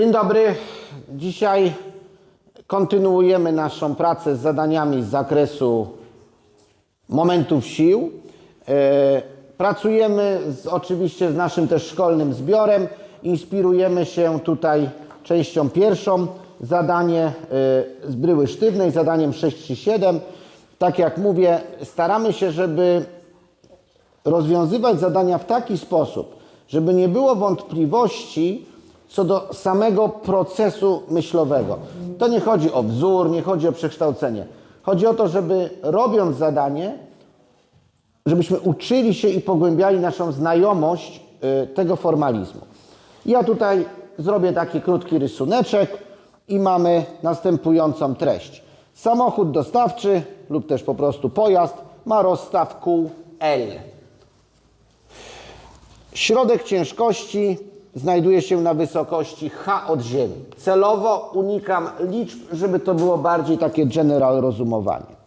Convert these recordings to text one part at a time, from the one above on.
Dzień dobry. Dzisiaj kontynuujemy naszą pracę z zadaniami z zakresu momentów sił. E, Pracujemy z, oczywiście z naszym też szkolnym zbiorem. Inspirujemy się tutaj częścią pierwszą, zadanie e, z bryły sztywnej, zadaniem 637. Tak jak mówię, staramy się, żeby rozwiązywać zadania w taki sposób, żeby nie było wątpliwości co do samego procesu myślowego. To nie chodzi o wzór, nie chodzi o przekształcenie. Chodzi o to, żeby robiąc zadanie, żebyśmy uczyli się i pogłębiali naszą znajomość y, tego formalizmu. Ja tutaj zrobię taki krótki rysuneczek i mamy następującą treść. Samochód dostawczy lub też po prostu pojazd ma rozstaw kół L. Środek ciężkości znajduje się na wysokości H od ziemi. Celowo unikam liczb, żeby to było bardziej takie general rozumowanie.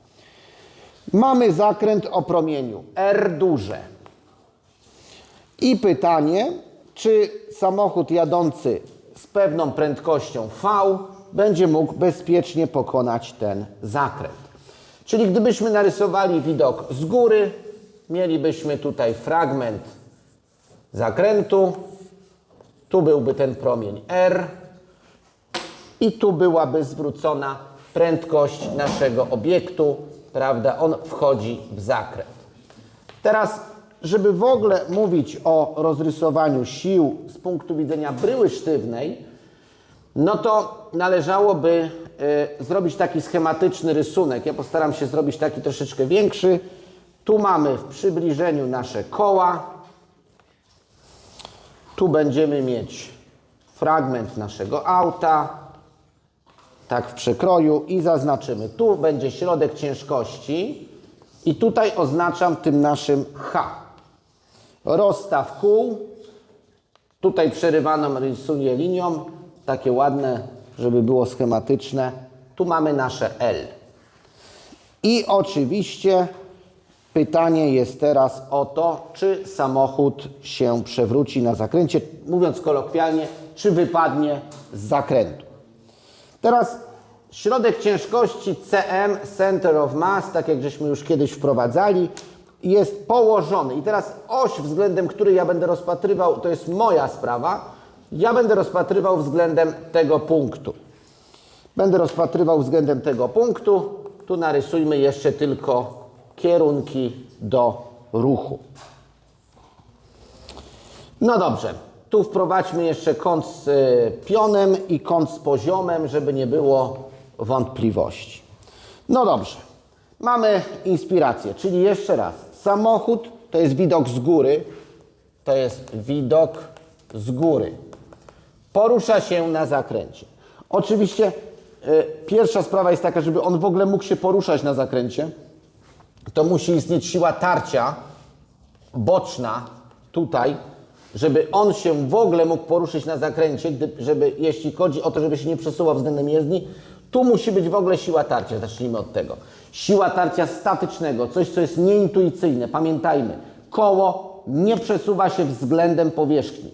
Mamy zakręt o promieniu R duże. I pytanie, czy samochód jadący z pewną prędkością V będzie mógł bezpiecznie pokonać ten zakręt. Czyli gdybyśmy narysowali widok z góry, mielibyśmy tutaj fragment zakrętu, tu byłby ten promień R i tu byłaby zwrócona prędkość naszego obiektu, prawda? On wchodzi w zakręt. Teraz, żeby w ogóle mówić o rozrysowaniu sił z punktu widzenia bryły sztywnej, no to należałoby y, zrobić taki schematyczny rysunek. Ja postaram się zrobić taki troszeczkę większy. Tu mamy w przybliżeniu nasze koła. Tu będziemy mieć fragment naszego auta, tak w przekroju i zaznaczymy. Tu będzie środek ciężkości i tutaj oznaczam tym naszym H. Rozstaw kół. Tutaj przerywaną rysuję linią, takie ładne, żeby było schematyczne. Tu mamy nasze L. I oczywiście pytanie jest teraz o to, czy samochód się przewróci na zakręcie, mówiąc kolokwialnie, czy wypadnie z zakrętu. Teraz środek ciężkości CM, Center of Mass, tak jak żeśmy już kiedyś wprowadzali, jest położony. I teraz oś, względem której ja będę rozpatrywał, to jest moja sprawa. Ja będę rozpatrywał względem tego punktu. Będę rozpatrywał względem tego punktu. Tu narysujmy jeszcze tylko kierunki do ruchu. No dobrze, tu wprowadźmy jeszcze kąt z y, pionem i kąt z poziomem, żeby nie było wątpliwości. No dobrze, mamy inspirację, czyli jeszcze raz, samochód to jest widok z góry, to jest widok z góry. Porusza się na zakręcie. Oczywiście y, pierwsza sprawa jest taka, żeby on w ogóle mógł się poruszać na zakręcie, to musi istnieć siła tarcia boczna tutaj, żeby on się w ogóle mógł poruszyć na zakręcie, gdy, żeby, jeśli chodzi o to, żeby się nie przesuwał względem jezdni, tu musi być w ogóle siła tarcia. Zacznijmy od tego. Siła tarcia statycznego, coś, co jest nieintuicyjne. Pamiętajmy, koło nie przesuwa się względem powierzchni.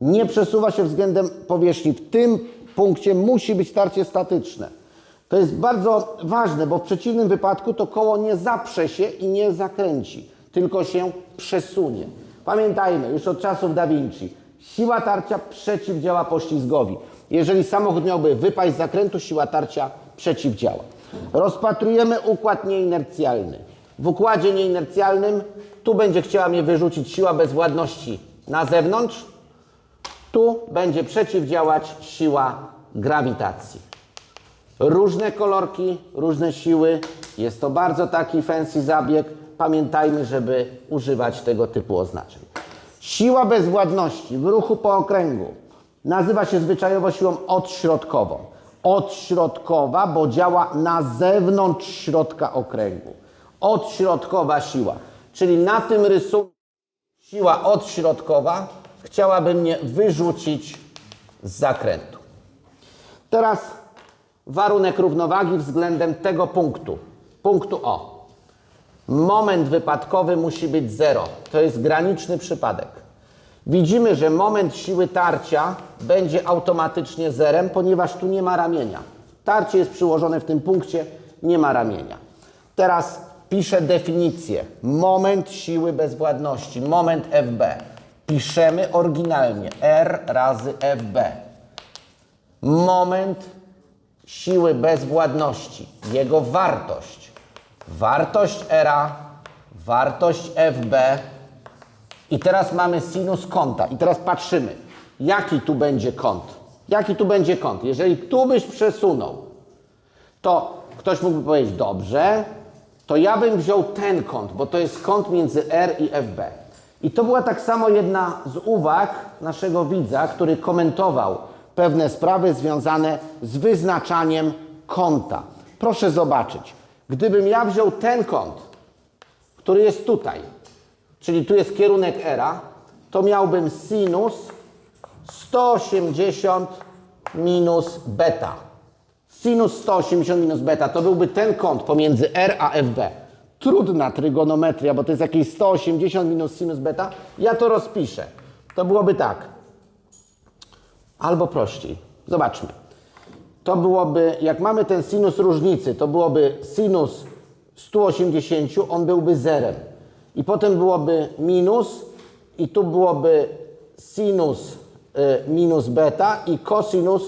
Nie przesuwa się względem powierzchni. W tym punkcie musi być tarcie statyczne. To jest bardzo ważne, bo w przeciwnym wypadku to koło nie zaprze się i nie zakręci, tylko się przesunie. Pamiętajmy, już od czasów Da Vinci, siła tarcia przeciwdziała poślizgowi. Jeżeli samochód miałby wypaść z zakrętu, siła tarcia przeciwdziała. Rozpatrujemy układ nieinercjalny. W układzie nieinercjalnym tu będzie chciała mnie wyrzucić siła bezwładności na zewnątrz, tu będzie przeciwdziałać siła grawitacji. Różne kolorki, różne siły. Jest to bardzo taki fancy zabieg. Pamiętajmy, żeby używać tego typu oznaczeń. Siła bezwładności w ruchu po okręgu nazywa się zwyczajowo siłą odśrodkową. Odśrodkowa, bo działa na zewnątrz środka okręgu. Odśrodkowa siła. Czyli na tym rysunku siła odśrodkowa chciałaby mnie wyrzucić z zakrętu. Teraz warunek równowagi względem tego punktu. Punktu O. Moment wypadkowy musi być zero. To jest graniczny przypadek. Widzimy, że moment siły tarcia będzie automatycznie zerem, ponieważ tu nie ma ramienia. Tarcie jest przyłożone w tym punkcie, nie ma ramienia. Teraz piszę definicję. Moment siły bezwładności, moment FB. Piszemy oryginalnie R razy FB. Moment siły bezwładności, jego wartość. Wartość RA, wartość FB. I teraz mamy sinus kąta. I teraz patrzymy, jaki tu będzie kąt. Jaki tu będzie kąt? Jeżeli tu byś przesunął, to ktoś mógłby powiedzieć, dobrze, to ja bym wziął ten kąt, bo to jest kąt między R i FB. I to była tak samo jedna z uwag naszego widza, który komentował pewne sprawy związane z wyznaczaniem kąta. Proszę zobaczyć, gdybym ja wziął ten kąt, który jest tutaj, czyli tu jest kierunek R, to miałbym sinus 180 minus beta. Sinus 180 minus beta to byłby ten kąt pomiędzy R a FB. Trudna trygonometria, bo to jest jakieś 180 minus sinus beta. Ja to rozpiszę. To byłoby tak. Albo prościej. Zobaczmy. To byłoby, jak mamy ten sinus różnicy, to byłoby sinus 180, on byłby zerem. I potem byłoby minus i tu byłoby sinus y, minus beta i cosinus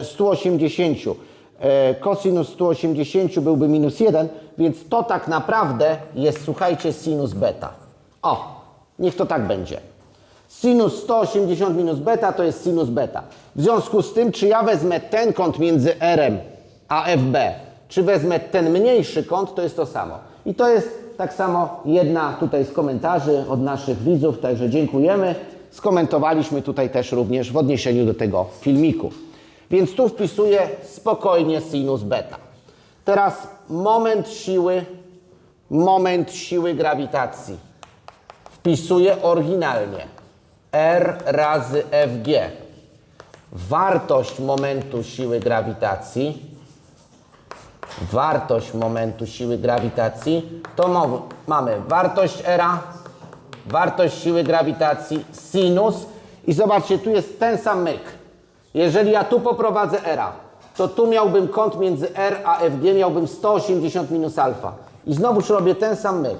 y, 180. Y, cosinus 180 byłby minus 1, więc to tak naprawdę jest, słuchajcie, sinus beta. O, niech to tak będzie. Sinus 180 minus beta to jest sinus beta. W związku z tym, czy ja wezmę ten kąt między R a FB, czy wezmę ten mniejszy kąt, to jest to samo. I to jest tak samo jedna tutaj z komentarzy od naszych widzów, także dziękujemy. Skomentowaliśmy tutaj też również w odniesieniu do tego filmiku. Więc tu wpisuję spokojnie sinus beta. Teraz moment siły, moment siły grawitacji. Wpisuję oryginalnie. R razy FG. Wartość momentu siły grawitacji. Wartość momentu siły grawitacji. To mamy wartość R, wartość siły grawitacji, sinus. I zobaczcie, tu jest ten sam myk. Jeżeli ja tu poprowadzę R, to tu miałbym kąt między R a FG, miałbym 180 minus alfa. I znowuż robię ten sam myk.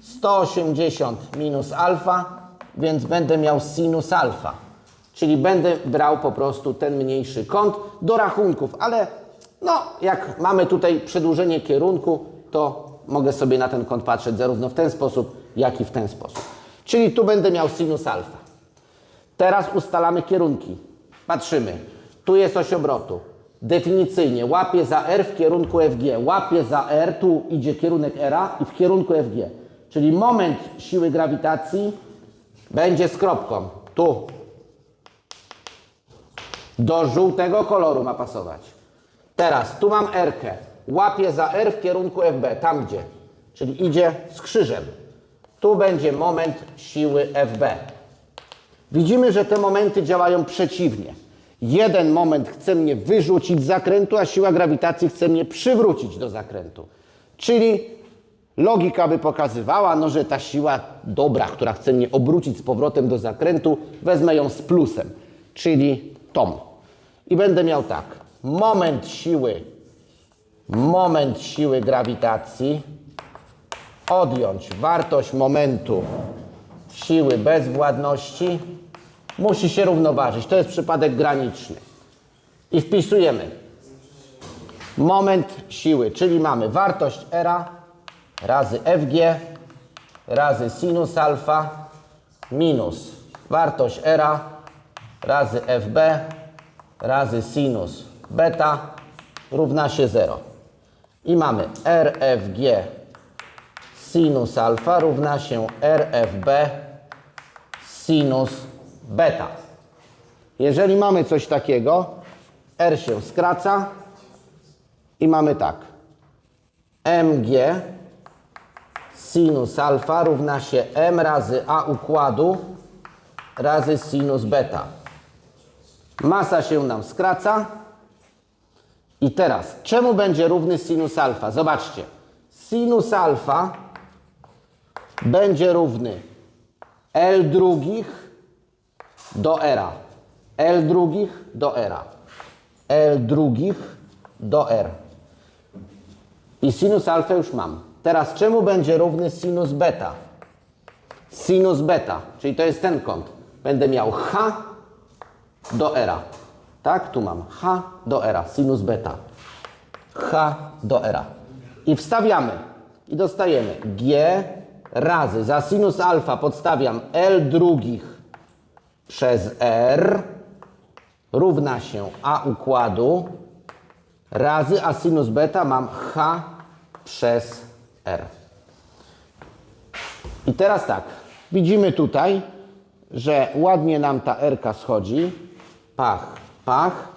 180 minus alfa, więc będę miał sinus alfa. Czyli będę brał po prostu ten mniejszy kąt do rachunków, ale no, jak mamy tutaj przedłużenie kierunku, to mogę sobie na ten kąt patrzeć zarówno w ten sposób, jak i w ten sposób. Czyli tu będę miał sinus alfa. Teraz ustalamy kierunki. Patrzymy. Tu jest oś obrotu. Definicyjnie łapię za R w kierunku FG. Łapię za R, tu idzie kierunek R i w kierunku FG. Czyli moment siły grawitacji będzie z kropką. Tu. Do żółtego koloru ma pasować. Teraz tu mam R. -kę. Łapię za R w kierunku FB, tam gdzie. Czyli idzie z krzyżem. Tu będzie moment siły FB. Widzimy, że te momenty działają przeciwnie. Jeden moment chce mnie wyrzucić z zakrętu, a siła grawitacji chce mnie przywrócić do zakrętu. Czyli logika by pokazywała, no, że ta siła dobra, która chce mnie obrócić z powrotem do zakrętu, wezmę ją z plusem, czyli tą. I będę miał tak. Moment siły, moment siły grawitacji, odjąć wartość momentu siły bezwładności, musi się równoważyć. To jest przypadek graniczny. I wpisujemy moment siły, czyli mamy wartość R razy FG razy sinus alfa minus wartość R razy FB razy sinus beta równa się 0. I mamy RFG sinus alfa równa się RFB sinus beta. Jeżeli mamy coś takiego, R się skraca i mamy tak. MG sinus alfa równa się M razy A układu razy sinus beta. Masa się nam skraca. I teraz, czemu będzie równy sinus alfa? Zobaczcie. Sinus alfa będzie równy L drugich do era. L drugich do era. L drugich do R. I sinus alfa już mam. Teraz czemu będzie równy sinus beta? Sinus beta, czyli to jest ten kąt. Będę miał H do era. Tak? Tu mam H do era. Sinus beta. H do era. I wstawiamy. I dostajemy G razy za sinus alfa podstawiam L drugich przez R równa się A układu razy A sinus beta mam H przez R. I teraz tak, widzimy tutaj, że ładnie nam ta R schodzi, pach, pach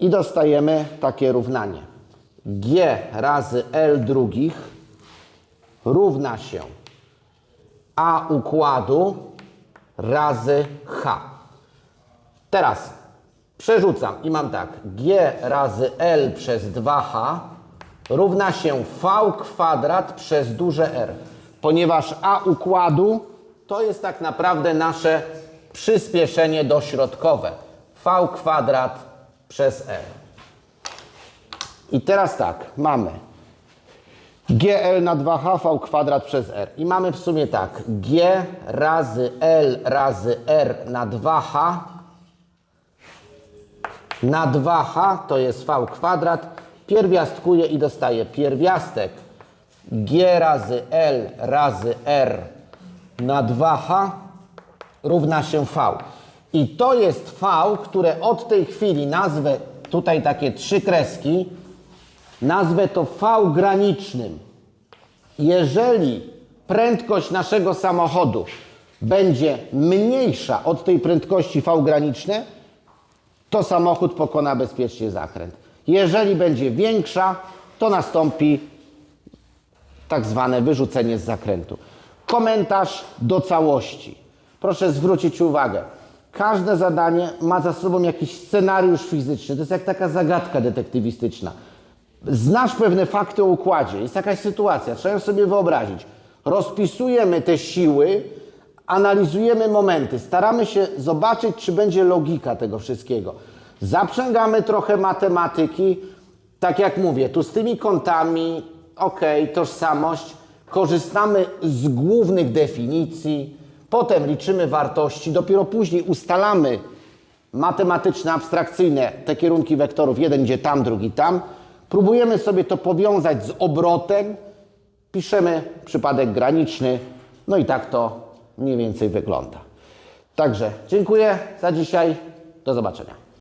i dostajemy takie równanie. G razy L drugich równa się A układu razy H. Teraz przerzucam i mam tak. G razy L przez 2H równa się V kwadrat przez duże R. Ponieważ A układu to jest tak naprawdę nasze przyspieszenie dośrodkowe. V kwadrat przez R. I teraz tak, mamy GL na 2HV kwadrat przez R. I mamy w sumie tak, G razy L razy R na 2H na 2H to jest V kwadrat. Pierwiastkuję i dostaję pierwiastek G razy L razy R na 2H równa się V. I to jest V, które od tej chwili nazwę tutaj takie trzy kreski, nazwę to V granicznym. Jeżeli prędkość naszego samochodu będzie mniejsza od tej prędkości V graniczne, to samochód pokona bezpiecznie zakręt. Jeżeli będzie większa, to nastąpi tak zwane wyrzucenie z zakrętu. Komentarz do całości. Proszę zwrócić uwagę. Każde zadanie ma za sobą jakiś scenariusz fizyczny. To jest jak taka zagadka detektywistyczna. Znasz pewne fakty o układzie, jest jakaś sytuacja, trzeba ją sobie wyobrazić. Rozpisujemy te siły, analizujemy momenty, staramy się zobaczyć, czy będzie logika tego wszystkiego. Zaprzęgamy trochę matematyki, tak jak mówię, tu z tymi kątami, ok, tożsamość, korzystamy z głównych definicji, potem liczymy wartości, dopiero później ustalamy matematyczne, abstrakcyjne te kierunki wektorów, jeden idzie tam, drugi tam. Próbujemy sobie to powiązać z obrotem, piszemy przypadek graniczny, no i tak to mniej więcej wygląda. Także dziękuję za dzisiaj, do zobaczenia.